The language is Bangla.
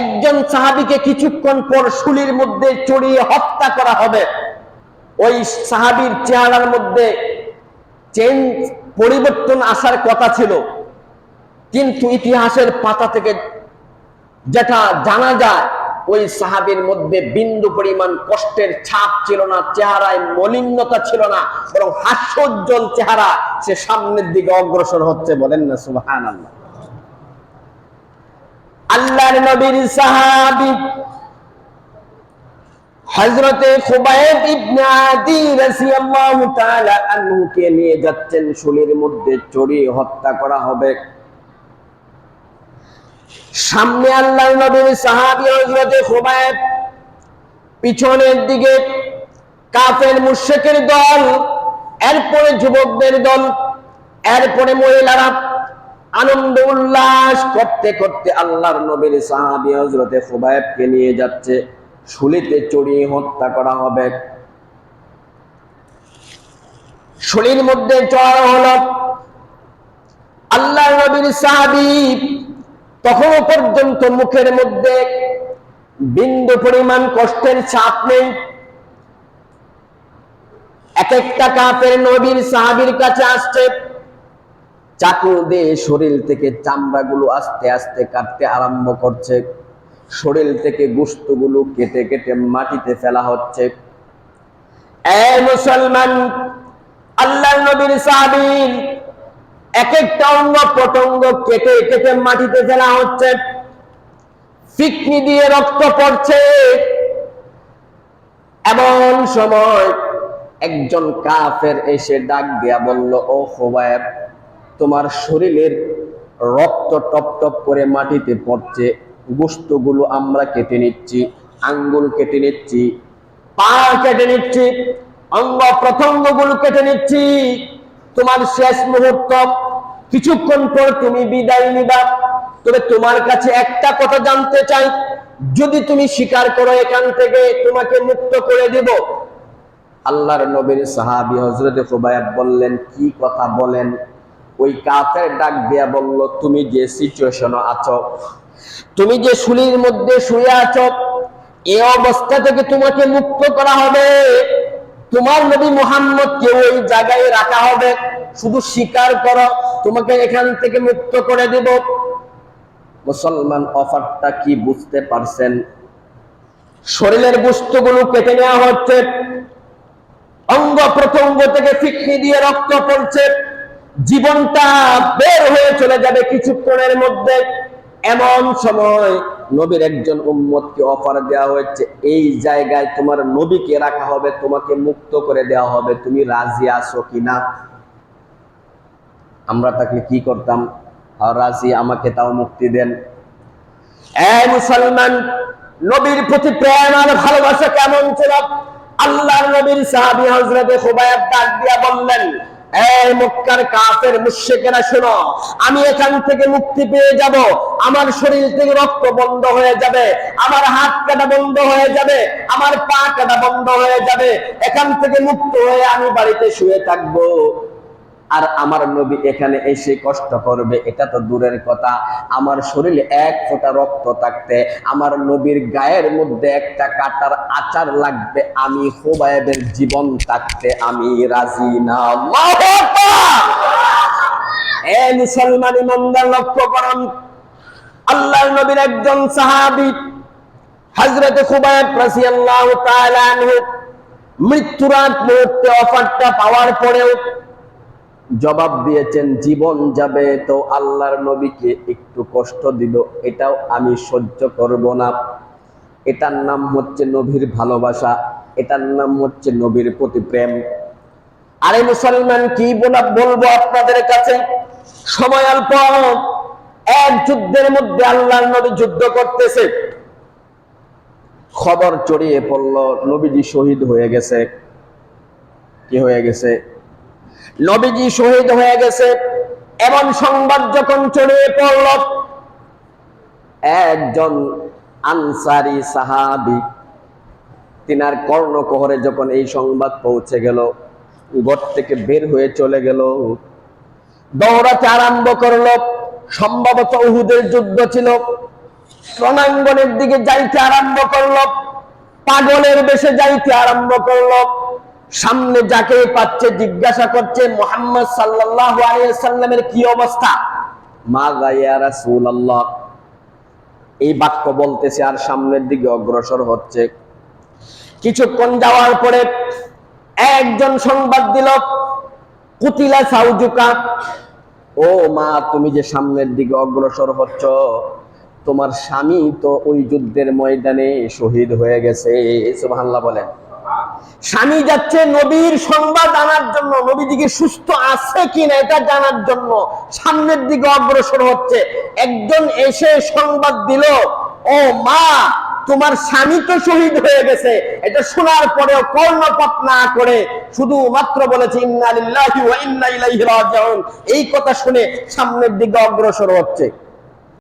একজন সাহাবিকে কিছুক্ষণ পর শুলির মধ্যে চড়িয়ে হত্যা করা হবে। ওই সাহাবির চেহারার মধ্যে চেঞ্জ পরিবর্তন আসার কথা ছিল। কিন্তু ইতিহাসের পাতা থেকে যেটা জানা যায়, ওই সাহাবির মধ্যে বিন্দু পরিমাণ কষ্টের ছাপ ছিল না, চেহারায় মলিন্নতা ছিল না, বরং হাস্যোজ্জ্বল চেহারা সে সামনের দিকে অগ্রসর হচ্ছে বলেন না সুবহান আল্লাহ আল্লাহর নবীর সাহাবী ইবনে আদি রাদিয়াল্লাহু তাআলা আনহুকে নিয়ে যাচ্ছেন শুলির মধ্যে চড়িয়ে হত্যা করা হবে। সামনে আল্লাহর নবীর সাহাবী হযরতে খুবাইব, পিছনের দিকে কাফের মুশরিকের দল, এরপরে যুবকদের দল, এরপরে মহিলারা আনন্দ উল্লাস করতে করতে আল্লাহর নবীর সাহাবী হযরতে খুবাইবকে নিয়ে যাচ্ছে, শুলিতে চড়িয়ে হত্যা করা হবে। শুলির মধ্যে চড়ানো হলো। আল্লাহ নবীর সাহাবী তখনও পর্যন্ত মুখের মধ্যে বিন্দু পরিমাণ কষ্টের চাপ নেই। এক একটা কাপের নবীর সাহাবীর কাছে আসছে। চাকু দিয়ে শরীর থেকে চামড়াগুলো আস্তে আস্তে কাটতে আরম্ভ করছে। শরীর থেকে গুস্তগুলো কেটে কেটে মাটিতে ফেলা হচ্ছে। এ মুসলমান আল্লাহ নবীর সাহাবীর এক একটা অঙ্গ প্রত্যঙ্গ কেটে কেটে মাটিতে ফেলা হচ্ছে। ফিকনি দিয়ে রক্ত পড়ছে। এমন সময় একজন কাফের এসে ডাক দিয়া বলল, ও হোবায়েব তোমার শরীরের রক্ত টপ টপ করে মাটিতে পড়ছে গুস্তগুলো আমরা কেটে নিচ্ছি, আঙ্গুল কেটে নিচ্ছি, পা কেটে নিচ্ছি, অঙ্গ প্রত্যঙ্গগুলো কেটে নিচ্ছি। তোমার শেষ মুহূর্ত, কিছুক্ষণ পর তুমি বিদায় নিবা। তবে তোমার কাছে একটা কথা জানতে চাই, যদি তুমি স্বীকার করো এখান থেকে, তোমাকে মুক্ত করে দিব। আল্লাহর নবীর সাহাবী হজরত বললেন, কি কথা বলেন? ওই কাফের ডাক দিয়া বলল, তুমি যে সিচুয়েশন আছো, তুমি যে শুলির মধ্যে শুয়ে আছো, এ অবস্থা থেকে তোমাকে মুক্ত করা হবে। তোমার নবী মোহাম্মদকে ওই জায়গায় রাখা হবে। শুধু স্বীকার করো, তোমাকে এখান থেকে মুক্ত করে দেব। মুসলমান অফারটা কি বুঝতে পারছেন? শরীরের বস্তুগুলো কেটে নেওয়া হচ্ছে। অঙ্গ প্রত্যঙ্গ থেকে ফিকনি দিয়ে রক্ত পড়ছে। জীবনটা বের হয়ে চলে যাবে কিছুক্ষণের মধ্যে। এমন সময় নবীর একজন উম্মতকে অফার দেওয়া হয়েছে এই জায়গায় তোমার নবীকে রাখা হবে তোমাকে মুক্ত করে দেওয়া হবে তুমি রাজি আছো কিনা? আমরা তাকে কি করতাম? "হ্যাঁ, রাজি আমাকে তাও মুক্তি দেন। এ মুসলমান নবীর প্রতি প্রেম আর ভালোবাসা কেমন ছিল? আল্লাহর নবীর সাহাবি হযরতে খুবাইব ডাক দিয়া বললেন শোনো, আমি এখান থেকে মুক্তি পেয়ে যাব, আমার শরীর থেকে রক্ত বন্ধ হয়ে যাবে, আমার হাত কাটা বন্ধ হয়ে যাবে, আমার পা কাটা বন্ধ হয়ে যাবে, এখান থেকে মুক্ত হয়ে আমি বাড়িতে শুয়ে থাকব। আর আমার নবী এখানে এসে কষ্ট করবে, এটা তো দূরের কথা। আমার শরীরে এক ফোঁটা রক্ত থাকতে, আমার নবীর গায়ের মধ্যে একটা কাটার আচার লাগবে, আমি হোবায়েবের জীবন থাকতে আমি রাজি না। আল্লাহু এ মুসলমান ইমানদার লক্ষ্য করুন। আল্লাহর নবীর একজন সাহাবী, হযরত খুবাইব রাদিয়াল্লাহু তাআলা আনহু মুহূর্তে অফারটা পাওয়ার পরেও জবাব দিয়েছেন, জীবন যাবে তো আল্লাহর নবীকে একটু কষ্ট দিল এটাও আমি সহ্য করব না। এটার নাম হচ্ছে নবীর ভালোবাসা, এটার নাম হচ্ছে নবীর প্রতি প্রেম। আরে মুসলমান, কি বলা বলব আপনাদের কাছে? সময় অল্প, এক যুদ্ধের মধ্যে আল্লাহর নবী যুদ্ধ করতেছে। খবর চড়িয়ে পড়ল, নবীজি শহীদ হয়ে গেছে। কি হয়ে গেছে? নবীজি শহীদ হয়ে গেছে। এমন সংবাদ যখন ছড়িয়ে পড়ল, একজন আনসারি সাহাবি তিনার কর্ণকহরে যখন এই সংবাদ পৌঁছে গেল ঘর থেকে বের হয়ে চলে গেল। দৌড়াতে আরম্ভ করল, সম্ভবত উহুদের যুদ্ধ ছিল। রণাঙ্গনের দিকে যাইতে আরম্ভ করল, পাগলের বেশে যাইতে আরম্ভ করল। সামনে যাকে পাচ্ছে, জিজ্ঞাসা করছে, মোহাম্মদ সাল্লাল্লাহু আলাইহি সাল্লামের কি অবস্থা? মা গাইয়া রাসূলুল্লাহ। এই বাক্য বলতেছে, আর সামনের দিকে অগ্রসর হচ্ছে। কিছুক্ষণ যাওয়ার পরে একজন সংবাদ দিল, কুতিলা সাউজুকা। ও মা, তুমি যে সামনের দিকে অগ্রসর হচ্ছ, তোমার স্বামী তো ওই যুদ্ধের ময়দানে শহীদ হয়ে গেছে। সুবহানাল্লাহ বলেন। স্বামী যাচ্ছে নবীর সংবাদ আনার জন্য, নবীজিকে সুস্থ আছে কিনা এটা জানার জন্য সামনের দিকে অগ্রসর হচ্ছে। একজন এসে সংবাদ দিল, ও মা, তোমার স্বামী তো শহীদ হয়ে গেছে। এটা শোনার পরেও কর্ণপাত না করে শুধু মাত্র বলেছে, ইন্না ইন্না এই কথা শুনে সামনের দিকে অগ্রসর হচ্ছে।